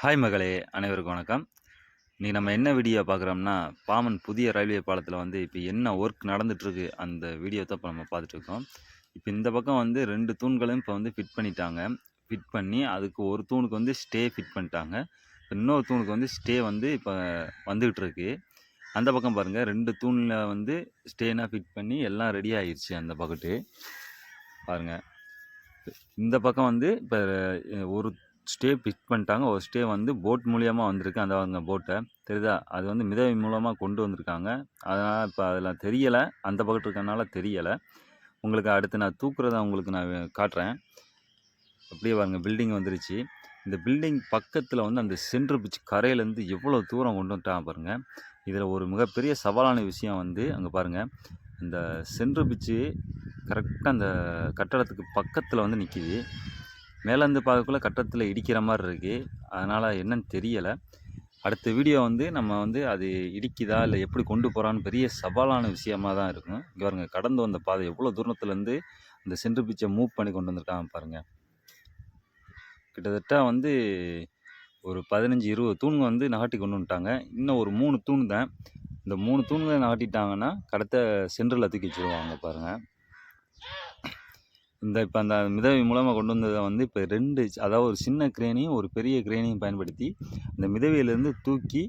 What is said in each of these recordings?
Hi மகளே அனைவருக்கும் வணக்கம். இன்றைக்கி நம்ம என்ன வீடியோ பார்க்குறோம்னா பாமன் புதிய ரயில்வே பாலத்தில் வந்து இப்போ என்ன ஒர்க் நடந்துகிட்ருக்கு அந்த வீடியோ தான் இப்போ நம்ம பார்த்துட்ருக்கோம் இப்போ இந்த பக்கம் வந்து ரெண்டு தூண்களும் இப்போ வந்து ஃபிட் பண்ணிட்டாங்க. ஃபிட் பண்ணி அதுக்கு ஒரு தூணுக்கு வந்து ஸ்டே ஃபிட் பண்ணிட்டாங்க. இப்போ இன்னொரு தூணுக்கு வந்து ஸ்டே வந்து இப்போ வந்துக்கிட்டு இருக்கு அந்த பக்கம் பாருங்கள் ரெண்டு தூணில் வந்து ஸ்டேனாக ஃபிட் பண்ணி எல்லாம் ரெடி ஆயிடுச்சு அந்த பக்கத்து. பாருங்கள் இந்த பக்கம் வந்து இப்போ ஒரு ஸ்டே பிக் பண்ணிட்டாங்க. ஒரு ஸ்டே வந்து போட் மூலியமாக வந்திருக்கு. அந்த அவங்க போட்டை தெரியுதா? அது வந்து மிதவை மூலமாக கொண்டு வந்திருக்காங்க. அதனால் இப்போ அதில் தெரியலை. அந்த பக்கத்து இருக்கனால தெரியலை. உங்களுக்கு அடுத்து நான் தூக்குறத உங்களுக்கு நான் காட்டுறேன். அப்படியே பாருங்கள் பில்டிங் வந்துருச்சு. இந்த பில்டிங் பக்கத்தில் வந்து அந்த சென்ட்ரு பிச் கரையிலேருந்து எவ்வளோ தூரம் கொண்டு வந்துட்டான் பாருங்கள் இதில் ஒரு மிகப்பெரிய சவாலான விஷயம் வந்து அங்கே பாருங்கள் இந்த சென்ட்ரு பிச்சு கரெக்டாக அந்த கட்டடத்துக்கு பக்கத்தில் வந்து நிற்கிது மேலேருந்து பார்க்கக்குள்ள கட்டத்தில் இடிக்கிற மாதிரி இருக்குது அதனால் என்னன்னு தெரியலை. அடுத்த வீடியோ வந்து நம்ம வந்து அது இடிக்குதா இல்லை எப்படி கொண்டு போகிறான்னு பெரிய சவாலான விஷயமா தான் இருக்கும். இங்கே பாருங்கள் கடந்து வந்த பாதை எவ்வளோ தூரத்துலேருந்து இந்த சென்ட்ரு பிச்சை மூவ் பண்ணி கொண்டு வந்திருக்காங்க பாருங்கள் கிட்டத்தட்ட வந்து ஒரு பதினஞ்சு இருபது தூண் வந்து நகட்டி கொண்டு வந்துட்டாங்க. இன்னும் ஒரு மூணு தூண் தான். இந்த மூணு தூண்களை நகட்டிட்டாங்கன்னா கடத்த சென்டரில் தூக்கி வச்சுருவாங்க பாருங்கள் இந்த இப்போ அந்த மிதவை மூலமாக கொண்டு வந்ததை வந்து இப்போ ரெண்டு அதாவது ஒரு சின்ன கிரேனையும் ஒரு பெரிய கிரேனையும் பயன்படுத்தி அந்த மிதவையிலேருந்து தூக்கி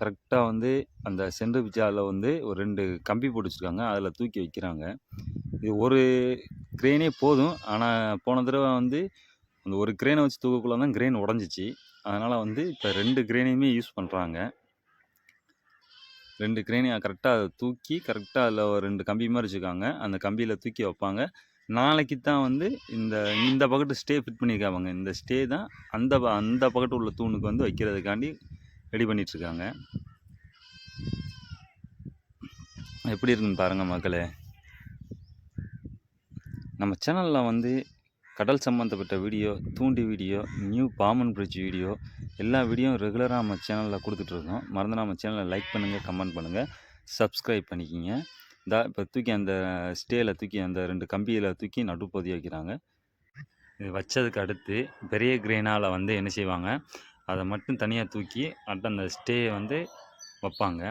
கரெக்டாக வந்து அந்த சென்ட்ரு பிச்சாவில் வந்து ஒரு ரெண்டு கம்பி போட்டு வச்சுருக்காங்க. அதில் தூக்கி வைக்கிறாங்க. இது ஒரு கிரேனே போதும். ஆனால் போன தடவை வந்து அந்த ஒரு கிரேனை வச்சு தூக்கக்குள்ள தான் கிரேன் உடஞ்சிச்சு. அதனால் வந்து இப்போ ரெண்டு கிரேனையுமே யூஸ் பண்ணுறாங்க ரெண்டு கிரேனையும் கரெக்டாக அதை தூக்கி கரெக்டாக அதில் ஒரு ரெண்டு கம்பி மாதிரி வச்சுருக்காங்க. அந்த கம்பியில் தூக்கி வைப்பாங்க. நாளைக்கு தான் வந்து இந்த இந்த பக்கத்து ஸ்டே ஃபிட் பண்ணியிருக்காங்க. இந்த ஸ்டே தான் அந்த ப- அந்த பக்கத்து உள்ள தூணுக்கு வந்து வைக்கிறதுக்காண்டி ரெடி பண்ணிகிட்ருக்காங்க எப்படி இருக்குன்னு பாருங்கள் மக்களே. நம்ம சேனலில் வந்து கடல் சம்மந்தப்பட்ட வீடியோ தூண்டி video new Pamban bridge video எல்லா வீடியோவும் ரெகுலராக நம்ம சேனலில் கொடுத்துட்ருக்கோம் மறந்து நம்ம சேனலை லைக் பண்ணுங்கள் கமெண்ட் பண்ணுங்கள் சப்ஸ்கிரைப் பண்ணிக்கிங்க. இந்த இப்போ தூக்கி அந்த ஸ்டேல தூக்கி அந்த ரெண்டு கம்பியில் தூக்கி நடுப்பொதி வைக்கிறாங்க. இது வச்சதுக்கு அடுத்து பெரிய கிரெயினால் வந்து என்ன செய்வாங்க? அதை மட்டும் தனியாக தூக்கி அட் அந்த ஸ்டேயை வந்து வைப்பாங்க.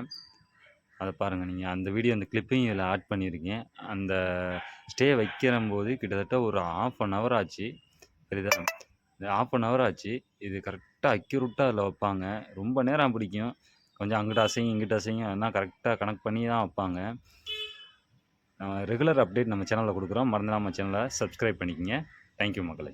அதை பாருங்கள் நீங்கள் அந்த வீடியோ அந்த கிளிப்பையும் இதில் ஆட் பண்ணியிருக்கேன் அந்த ஸ்டே வைக்கிற போது கிட்டத்தட்ட ஒரு ஆஃப் அன் ஹவர் ஆச்சு. சரிதா? இந்த ஆஃப் அன் ஹவர் ஆச்சு. இது கரெக்டாக அக்யூரட்டாக அதில் வைப்பாங்க. ரொம்ப நேரம் பிடிக்கும். கொஞ்சம் அங்கிட்ட அசையும் இங்கிட்ட அசையும் அதெல்லாம் கரெக்டாக கனெக்ட் பண்ணி தான் வைப்பாங்க. ரெகுலர் அப்டேட் நம்ம சேனலில் கொடுக்குறோம். மறந்து நம்ம சேனலை சப்ஸ்கிரைப் பண்ணிக்கோங்க. தேங்க்யூ மக்களை.